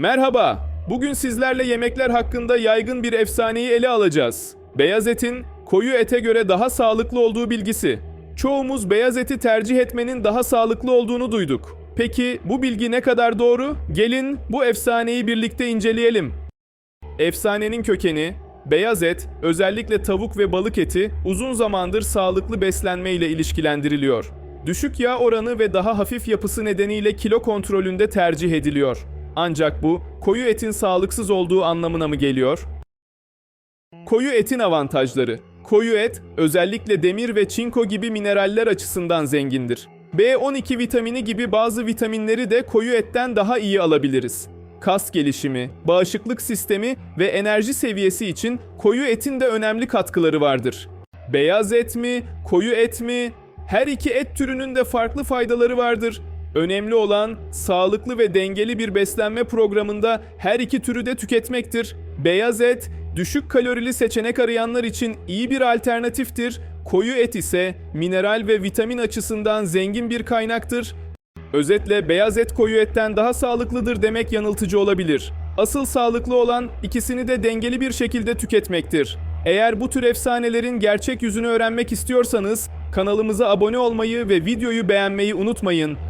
Merhaba. Bugün sizlerle yemekler hakkında yaygın bir efsaneyi ele alacağız. Beyaz etin koyu ete göre daha sağlıklı olduğu bilgisi. Çoğumuz beyaz eti tercih etmenin daha sağlıklı olduğunu duyduk. Peki bu bilgi ne kadar doğru? Gelin bu efsaneyi birlikte inceleyelim. Efsanenin kökeni, beyaz et, özellikle tavuk ve balık eti uzun zamandır sağlıklı beslenme ile ilişkilendiriliyor. Düşük yağ oranı ve daha hafif yapısı nedeniyle kilo kontrolünde tercih ediliyor. Ancak bu koyu etin sağlıksız olduğu anlamına mı geliyor? Koyu etin avantajları. Koyu et özellikle demir ve çinko gibi mineraller açısından zengindir. B12 vitamini gibi bazı vitaminleri de koyu etten daha iyi alabiliriz. Kas gelişimi, bağışıklık sistemi ve enerji seviyesi için koyu etin de önemli katkıları vardır. Beyaz et mi, koyu et mi? Her iki et türünün de farklı faydaları vardır. Önemli olan sağlıklı ve dengeli bir beslenme programında her iki türü de tüketmektir. Beyaz et düşük kalorili seçenek arayanlar için iyi bir alternatiftir. Koyu et ise mineral ve vitamin açısından zengin bir kaynaktır. Özetle beyaz et koyu etten daha sağlıklıdır demek yanıltıcı olabilir. Asıl sağlıklı olan ikisini de dengeli bir şekilde tüketmektir. Eğer bu tür efsanelerin gerçek yüzünü öğrenmek istiyorsanız kanalımıza abone olmayı ve videoyu beğenmeyi unutmayın.